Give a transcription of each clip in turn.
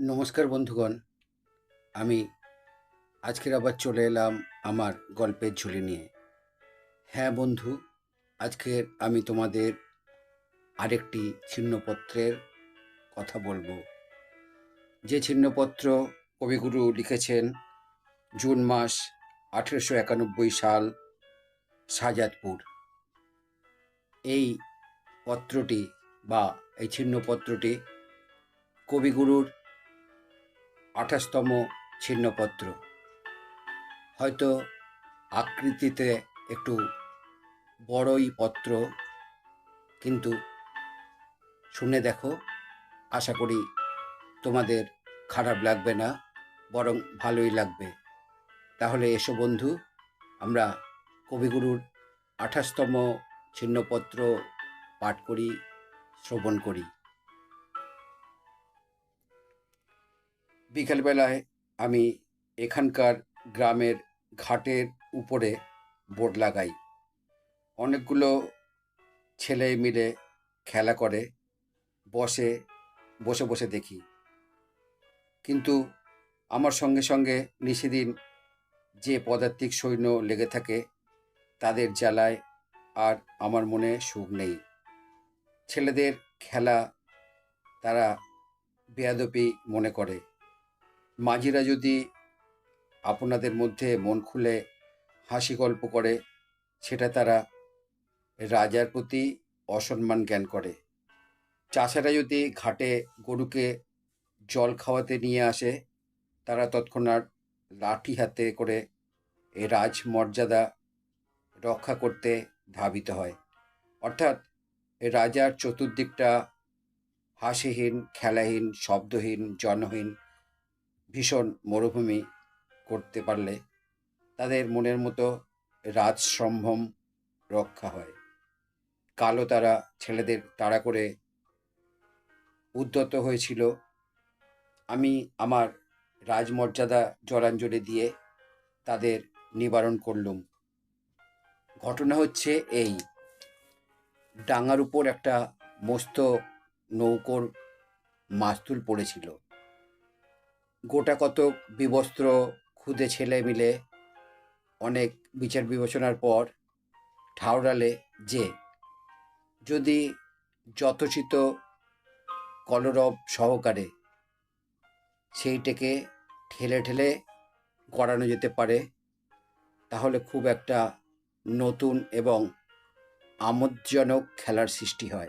নমস্কার বন্ধুগণ। আমি আজকের আবার চলে এলাম আমার গল্পের ঝুলি নিয়ে। হ্যাঁ বন্ধু, আজকের আমি তোমাদের আরেকটি ছিন্নপত্রের কথা বলব। যে ছিন্নপত্র কবিগুরু লিখেছেন জুন মাস আঠেরোশো একানব্বই সাল, শাহজাদপুর। এই পত্রটি বা এই ছিন্নপত্রটি কবিগুরুর আঠাশতম ছিন্নপত্র। হয়তো আকৃতিতে একটু বড়ই পত্র, কিন্তু শুনে দেখো, আশা করি তোমাদের খারাপ লাগবে না, বরং ভালোই লাগবে। তাহলে এসো বন্ধু, আমরা কবিগুরুর আঠাশতম ছিন্নপত্র পাঠ করি, শ্রবণ করি। বিকেলবেলায় আমি এখানকার গ্রামের ঘাটের উপরে বোর্ড লাগাই। অনেকগুলো ছেলে মিলে খেলা করে, বসে বসে বসে দেখি। কিন্তু আমার সঙ্গে সঙ্গে নিশিদিন যে পদার্থিক সৈন্য লেগে থাকে, তাদের জ্বালায় আর আমার মনে সুখ নেই। ছেলেদের খেলা তারা বেয়াদপি মনে করে। মাঝিরা যদি আপনাদের মধ্যে মন খুলে হাসি গল্প করে, সেটা তারা রাজার প্রতি অসম্মান জ্ঞান করে। চাষারা যদি ঘাটে গরুকে জল খাওয়াতে নিয়ে আসে, তারা তৎক্ষণাৎ লাঠি হাতে করে এই রাজমর্যাদা রক্ষা করতে ধাবিত হয়। অর্থাৎ এ রাজার চতুর্দিকটা হাসিহীন, খেলাহীন, শব্দহীন, জনহীন ভীষণ মরুভূমি করতে পারলে তাদের মনের মতো রাজসম্ভ্রম রক্ষা হয়। কালো তারা ছেলেদের তাড়া করে উদ্যত হয়েছিল। আমি আমার রাজমর্যাদা জলাঞ্জলি দিয়ে তাদের নিবারণ করলুম। ঘটনা হচ্ছে এই। ডাঙার উপর একটা মস্ত নৌকোর মাস্তুল পড়েছিল। গোটা কতক বিবস্ত্র ক্ষুদে ছেলে মিলে অনেক বিচার বিবেচনার পর ঠাউরালে যে। যদি যথোচিত কলরব সহকারে সেইটাকে ঠেলে ঠেলে গড়ানো যেতে পারে, তাহলে খুব একটা নতুন এবং আমোদজনক খেলার সৃষ্টি হয়।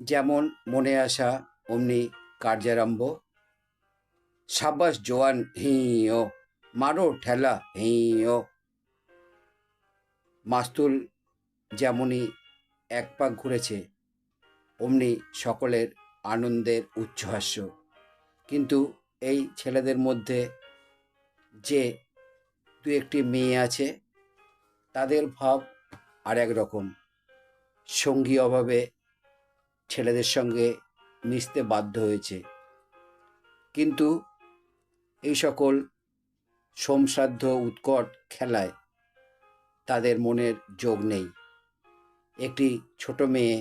যেমন মনে আসা অমনি কার্যারম্ভ সাবাস জোয়ান হিও মারো ঠেলা হিও মাস্তুল যেমনই এক পাক ঘুরেছে, অমনি সকলের আনন্দের উচ্ছ্বাস্য কিন্তু এই ছেলেদের মধ্যে যে দু একটি মেয়ে আছে, তাদের ভাব আর এক রকম। সঙ্গী অভাবে ছেলেদের সঙ্গে মিশতে বাধ্য হয়েছে। কিন্তু এই সকল সোমশ্রাদ্ধ উৎকট খেলায় তাদের মনের যোগ নেই। একটি ছোট মেয়ে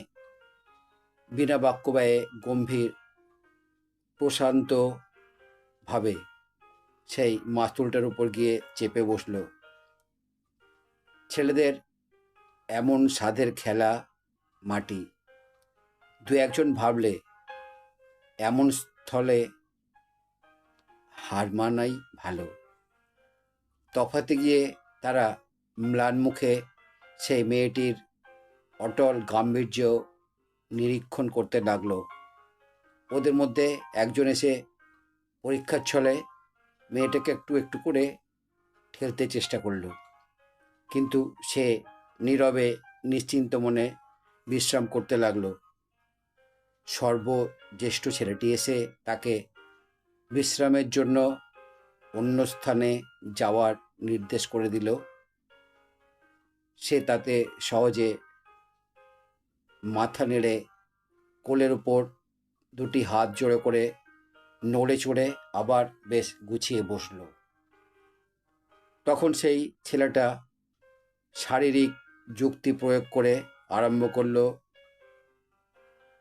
বিনা বাক্যব্যয়ে গম্ভীর, প্রশান্ত ভাবে সেই মাস্তুলটার উপর গিয়ে চেপে বসল। ছেলেদের এমন সাধের খেলা মাটি। দু একজন ভাবলে, এমন স্থলে হার মানাই ভালো। তফাতে গিয়ে তারা ম্লান মুখে সেই মেয়েটির অটল গাম্ভীর্য নিরীক্ষণ করতে লাগল। ওদের মধ্যে একজন এসে পরীক্ষার ছলে মেয়েটাকে একটু একটু করে ঠেলতে চেষ্টা করল। কিন্তু সে নীরবে, নিশ্চিন্ত মনে বিশ্রাম করতে লাগল। সর্বজ্যেষ্ঠ ছেলেটি এসে তাকে বিশ্রামের জন্য অন্য স্থানে যাওয়ার নির্দেশ করে দিল। সে তাতে সহজে মাথা নেড়ে কোলের উপর দুটি হাত জোড়ে করে নড়ে চড়ে আবার বেশ গুছিয়ে বসল। তখন সেই ছেলেটা শারীরিক যুক্তি প্রয়োগ করে আরম্ভ করল,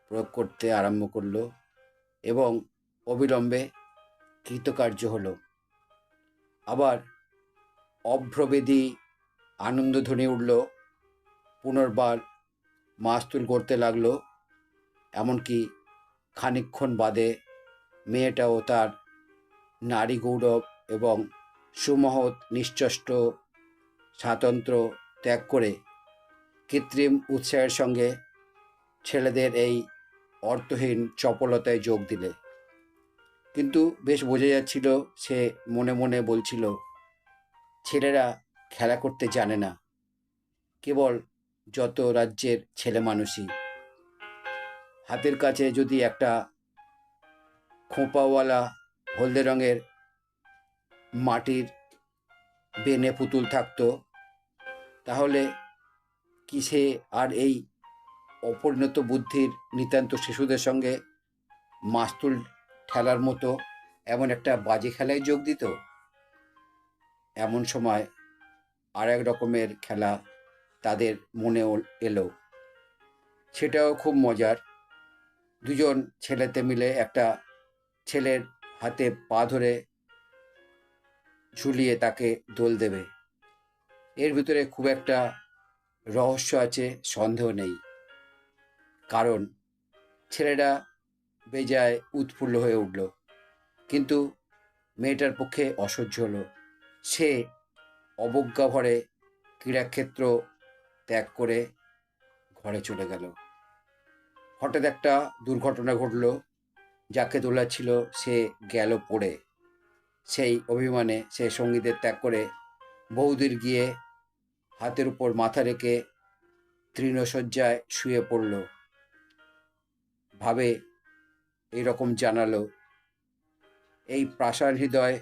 প্রয়োগ করতে আরম্ভ করল এবং অবিলম্বে কৃতকার্য হলো। আবার অভ্রবেদী আনন্দধ্বনি উঠল, পুনর্বার মাস্তুল করতে লাগল, এমনকি খানিকক্ষণ বাদে মেয়েটাও তার নারী গৌরব এবং সুমহৎ নিশ্চষ্ট স্বাতন্ত্র ত্যাগ করে কৃত্রিম উৎসাহের সঙ্গে ছেলেদের এই অর্থহীন চপলতায় যোগ দিলে। কিন্তু বেশ বোঝা যাচ্ছিল, সে মনে মনে বলছিল, ছেলেরা খেলা করতে জানে না। কেবল যত রাজ্যের ছেলে মানুষই। হাতের কাছে যদি একটা খোঁপাওয়ালা হলদে রঙের মাটির বেনে পুতুল থাকত, তাহলে কি সে আর এই অপরিণত বুদ্ধির নিতান্ত শিশুদের সঙ্গে মাস্তুল ঠেলার মতো এমন একটা বাজে খেলায় যোগ দিত। এমন সময় আর এক রকমের খেলা তাদের মনেও এলো। সেটাও খুব মজার। দুজন ছেলেতে মিলে একটা ছেলের হাতে পা ধরে ঝুলিয়ে তাকে দোল দেবে। এর ভিতরে খুব একটা রহস্য আছে, সন্দেহ নেই। কারণ ছেলেরা বেজায় উৎফুল্ল হয়ে উঠল। কিন্তু মেয়েটার পক্ষে অসহ্য হলো। সে অবজ্ঞা ভরে ক্রীড়াক্ষেত্র ত্যাগ করে ঘরে চলে গেল। হঠাৎ একটা দুর্ঘটনা ঘটল, যাকে দোলাচ্ছিল সে গেল পড়ে। সেই অভিমানে সে সঙ্গীদের ত্যাগ করে বৌদির গিয়ে হাতের উপর মাথা রেখে তৃণশয্যায় শুয়ে পড়ল। ভাবে এরকম জানালো। এই প্রাসার হৃদয়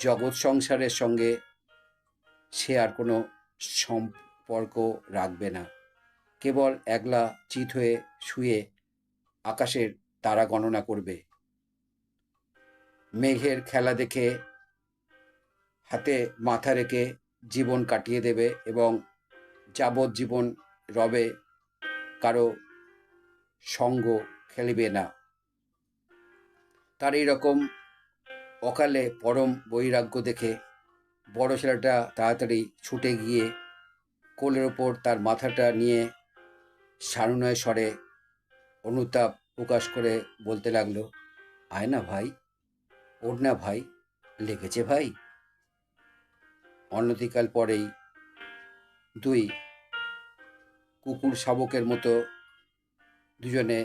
জগৎ সংসারের সঙ্গে সে আর কোনো সম্পর্ক রাখবে না। কেবল একলা চিত হয়ে শুয়ে আকাশের তারা গণনা করবে। মেঘের খেলা দেখে হাতে মাথা রেখে জীবন কাটিয়ে দেবে এবং যাবজ্জীবন রবে, কারও সঙ্গ খেলিবে না। তার এই রকম অকালে পরম বৈরাগ্য দেখে বড় ছেলেটা তাড়াতাড়ি ছুটে গিয়ে কোলের ওপর তার মাথাটা নিয়ে সানুনয় স্বরে অনুতাপ প্রকাশ করে বলতে লাগল, আয় না ভাই ওর না ভাই, লেগেছে ভাই। অনতিকাল পরেই দুই কুকুর শাবকের মতো দুজনে